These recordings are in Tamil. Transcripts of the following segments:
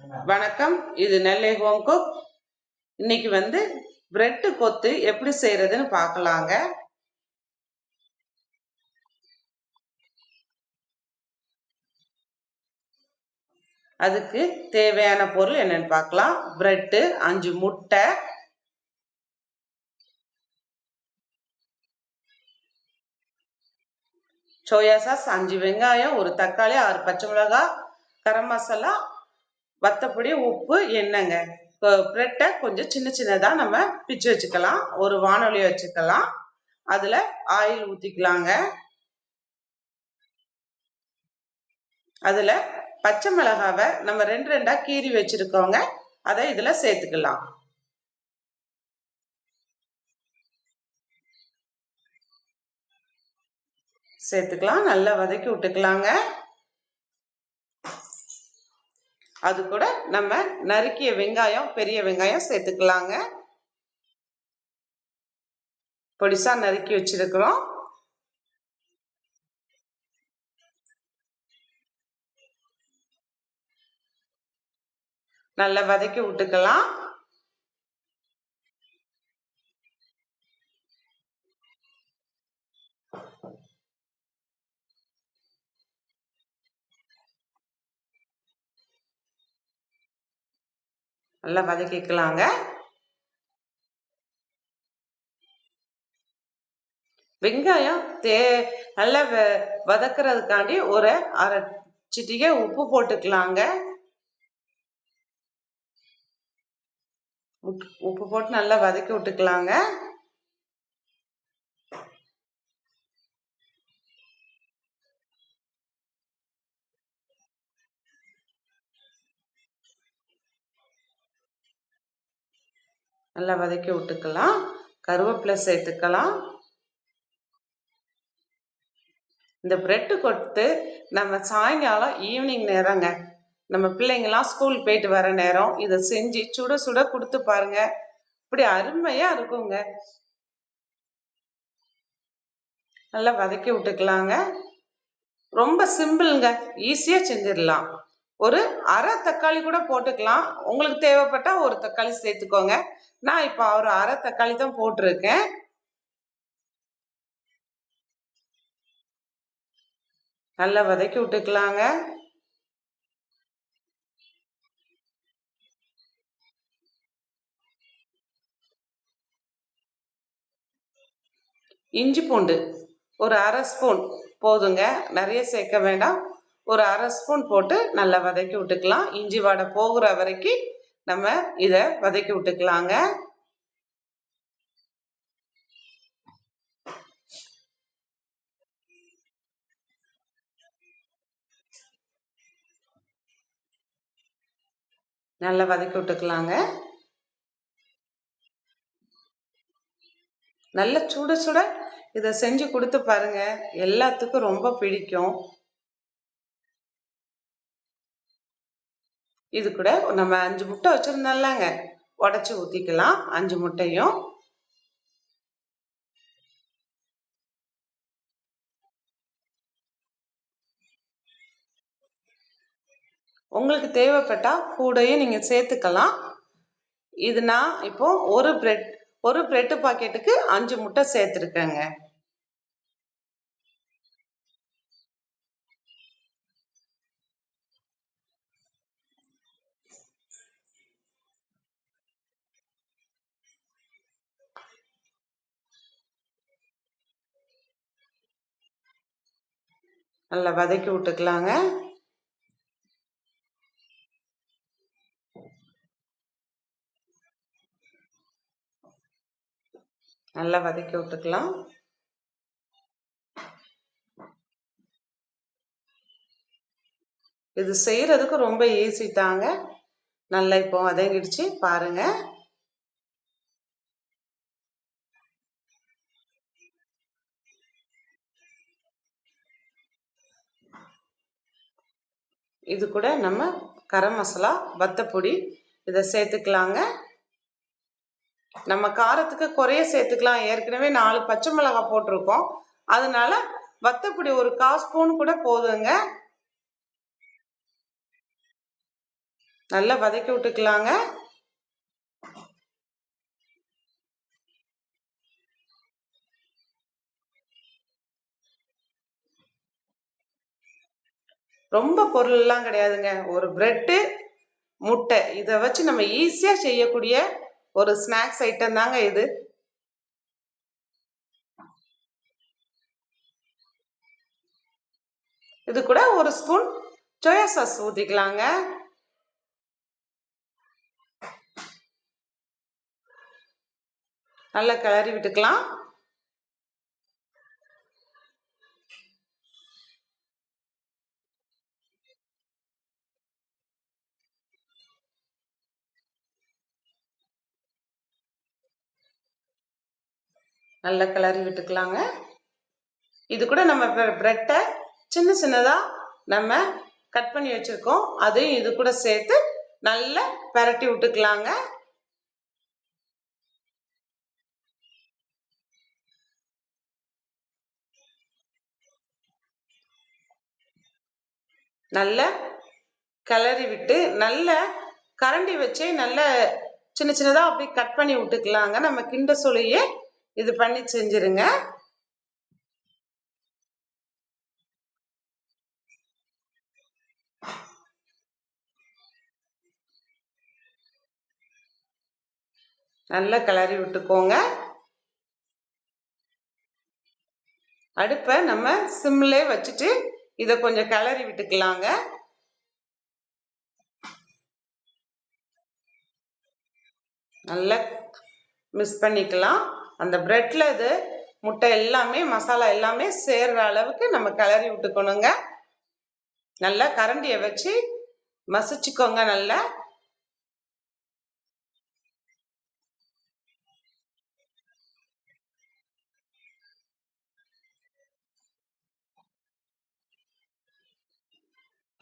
வணக்கம். இது நெல்லை ஹோம் குக். இன்னைக்கு வந்து பிரெட்டு கொத்து எப்படி செய்யறதுன்னு பார்க்கலாங்க. அதுக்கு தேவையான பொருள் என்னன்னு பார்க்கலாம். பிரெட்டு அஞ்சு முட்டை. சோயா சாஸ் அஞ்சு வெங்காயம் ஒரு தக்காளி ஆறு பச்சை மிளகாய் கரம் மசாலா வத்தப்பொடி உப்பு எண்ணெய்ங்க. ப்ரெட்டை கொஞ்சம் சின்ன சின்னதாக நம்ம பிச்சு வச்சுக்கலாம். ஒரு வானொலி வச்சுக்கலாம். அதில் ஆயில் ஊற்றிக்கலாங்க அதில் பச்சை மிளகாவை நம்ம ரெண்டு ரெண்டாக கீறி வச்சுருக்கோங்க அதை இதில் சேர்த்துக்கலாம். சேர்த்துக்கலாம். நல்லா வதக்கி விட்டுக்கலாங்க. அது கூட நம்ம நறுக்கிய வெங்காயம் பெரிய வெங்காயம் சேர்த்துக்கலாங்க. பொடிசா நறுக்கி வச்சிருக்கிறோம். நல்லா வதக்கி விட்டுக்கலாம். நல்லா வதக்கிக்கலாங்க. வெங்காயம் தே நல்லா வதக்குறதுக்காண்டி ஒரு அரை சிட்டிகை உப்பு போட்டுக்கலாங்க. உப்பு போட்டு நல்லா வதக்கி விட்டுக்கலாங்க. நல்லா வதக்கி விட்டுக்கலாம். கருவேப்பிலை சேர்த்துக்கலாம். இந்த பிரெட்டு கொடுத்து நம்ம சாயங்காலம் ஈவினிங் நேரங்க. நம்ம பிள்ளைங்களாம் ஸ்கூல் போயிட்டு வர நேரம். இதை செஞ்சு சுட சுட கொடுத்து பாருங்க. இப்படி அருமையா இருக்குங்க. நல்லா வதக்கி விட்டுக்கலாங்க. ரொம்ப சிம்பிளுங்க ஈஸியா செஞ்சிடலாம். ஒரு அரை தக்காளி கூட போட்டுக்கலாம். உங்களுக்கு தேவைப்பட்டா ஒரு தக்காளி சேர்த்துக்கோங்க. நான் இப்போ ஒரு அரை தக்காளி தான் போட்டிருக்கேன். நல்லா வதக்கி விட்டுக்கலாங்க. இஞ்சி பூண்டு ஒரு அரை ஸ்பூன் போதுங்க. நிறைய சேர்க்க வேண்டாம். ஒரு அரை ஸ்பூன் போட்டு நல்லா வதக்கி விட்டுக்கலாம். இஞ்சி வடை போகிற வரைக்கும் நம்ம இதை வதக்கி விட்டுக்கலாங்க. நல்லா வதக்கி விட்டுக்கலாங்க. நல்ல சுட சுட இதை செஞ்சு கொடுத்து பாருங்க. எல்லாத்துக்கும் ரொம்ப பிடிக்கும். இது கூட நம்ம அஞ்சு முட்டை வச்சிருந்தோம்லங்க. உடச்சி ஊற்றிக்கலாம் அஞ்சு முட்டையும். உங்களுக்கு தேவைப்பட்டா கூடையும் நீங்கள் சேர்த்துக்கலாம். இது நான் இப்போ ஒரு பிரெட் ஒரு பிரெட்டு பாக்கெட்டுக்கு அஞ்சு முட்டை சேர்த்துருக்கேங்க. நல்லா வதக்கி விட்டுக்கலாங்க. நல்லா வதக்கி விட்டுக்கலாம். இது செய்யறதுக்கு ரொம்ப ஈஸி தாங்க. நல்லா இப்போ வதங்கிடுச்சு. பாருங்க. இது கூட நம்ம கரம் மசாலா வத்தப்பொடி இதை சேர்த்துக்கலாங்க. நம்ம காரத்துக்கு குறைய சேர்த்துக்கலாம். ஏற்கனவே நாலு பச்சை மிளகாய் போட்டிருக்கோம். அதனால வத்தப்பொடி ஒரு கால் ஸ்பூன் கூட போதுங்க. நல்லா வதக்கி விட்டுக்கலாங்க. ரொம்ப பொருள்லாம் கிடையாதுங்க. ஒரு பிரெட்டு முட்டை. இதை வச்சு நம்ம ஈஸியாக செய்யக்கூடிய ஒரு ஸ்நாக்ஸ் ஐட்டம் தாங்க இது. இது கூட ஒரு ஸ்பூன் சோயா சாஸ் ஊற்றிக்கலாங்க நல்லா கிளறி விட்டுக்கலாம். நல்லா கிளறி விட்டுக்கலாங்க. இது கூட நம்ம ப்ரெட்டை சின்ன சின்னதாக நம்ம கட் பண்ணி வச்சுருக்கோம். அதையும் இது கூட சேர்த்து நல்லா பரட்டி விட்டுக்கலாங்க. நல்ல கிளறி விட்டு நல்ல கரண்டி வச்சே நல்ல சின்ன சின்னதாக அப்படி கட் பண்ணி விட்டுக்கலாங்க. நம்ம கிண்ட சொல்லியே இது பண்ணி செஞ்சிருங்க. நல்லா கிளறி விட்டுக்கோங்க. அடுப்பை நம்ம சிம்லே வச்சுட்டு இதை கொஞ்சம் கிளறி விட்டுக்கலாங்க. நல்லா மிஸ் பண்ணிக்கலாம். அந்த ப்ரெட்டில் இது முட்டை எல்லாமே மசாலா எல்லாமே சேர்கிற அளவுக்கு நம்ம கிளறி விட்டுக்கணுங்க. நல்லா கரண்டியை வச்சு மசிச்சுக்கோங்க நல்லா.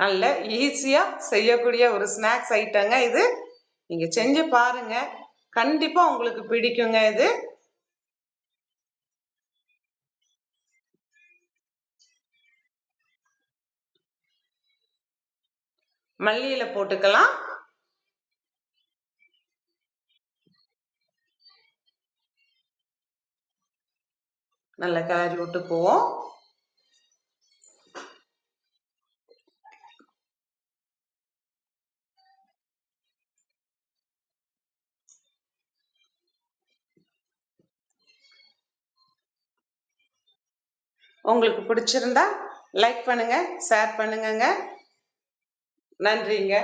நல்ல ஈஸியாக செய்யக்கூடிய ஒரு ஸ்நாக்ஸ் ஐட்டங்க இது. நீங்கள் செஞ்சு பாருங்கள் கண்டிப்பாக உங்களுக்கு பிடிக்குங்க இது. மல்லியில போட்டுக்கலாம். நல்லா கிளறி விட்டுக்குவோம் உங்களுக்கு பிடிச்சிருந்தா லைக் பண்ணுங்க ஷேர் பண்ணுங்கங்க. நன்றிங்க.